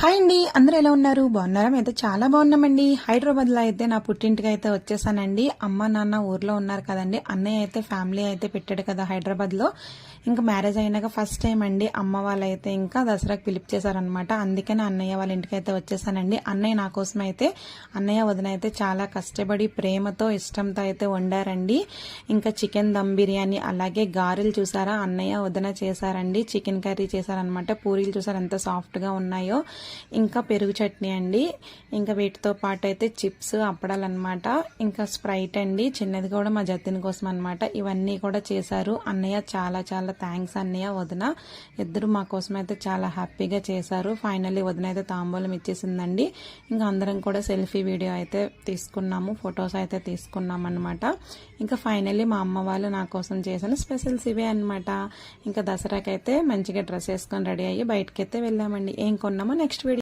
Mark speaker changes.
Speaker 1: Hi అండి అందరూ ఎలా ఉన్నారు? బాగున్నారా? అయితే చాలా బాగున్నామండి. హైదరాబాద్లో అయితే నా పుట్టింటికి అయితే వచ్చేసానండి. అమ్మ నాన్న ఊర్లో ఉన్నారు కదండి. అన్నయ్య అయితే ఫ్యామిలీ అయితే పెట్టాడు కదా హైదరాబాద్లో. ఇంకా మ్యారేజ్ అయినాక ఫస్ట్ టైం అండి అమ్మ వాళ్ళైతే ఇంకా దసరాకి పిలుపు చేశారనమాట అందుకని అన్నయ్య వాళ్ళ ఇంటికి అయితే వచ్చేసానండి. అన్నయ్య నా కోసం అయితే అన్నయ్య వదిన అయితే చాలా కష్టపడి ప్రేమతో ఇష్టంతో అయితే వండారండి. ఇంకా చికెన్ దమ్ బిర్యానీ అలాగే గారెలు చూసారా? అన్నయ్య వదిన చేశారండి. చికెన్ కర్రీ చేశారనమాట పూరీలు చూసారా? ఎంత సాఫ్ట్గా ఉన్నాయో. ఇంకా పెరుగు చట్నీ అండి. ఇంకా వీటితో పాటు అయితే చిప్స్ అప్పడాలు అనమాట ఇంకా స్ప్రైట్ అండి. చిన్నది కూడా మా జతిన్ కోసం అనమాట ఇవన్నీ కూడా చేశారు. అన్నయ్య చాలా చాలా థ్యాంక్స్ అన్నయ్య వదిన. ఇద్దరు మా కోసం అయితే చాలా హ్యాపీగా చేశారు. ఫైనల్లీ వదిన అయితే తాంబూలం ఇచ్చేసిందండి. ఇంకా అందరం కూడా సెల్ఫీ వీడియో అయితే తీసుకున్నాము. ఫొటోస్ అయితే తీసుకున్నాం అనమాట ఇంకా ఫైనల్లీ మా అమ్మ వాళ్ళు నా కోసం చేసిన స్పెషల్స్ ఇవే అనమాట ఇంకా దసరాకైతే మంచిగా డ్రెస్ వేసుకొని రెడీ అయ్యి బయటకైతే వెళ్ళామండి. ఏం కొన్నామో నెక్స్ట్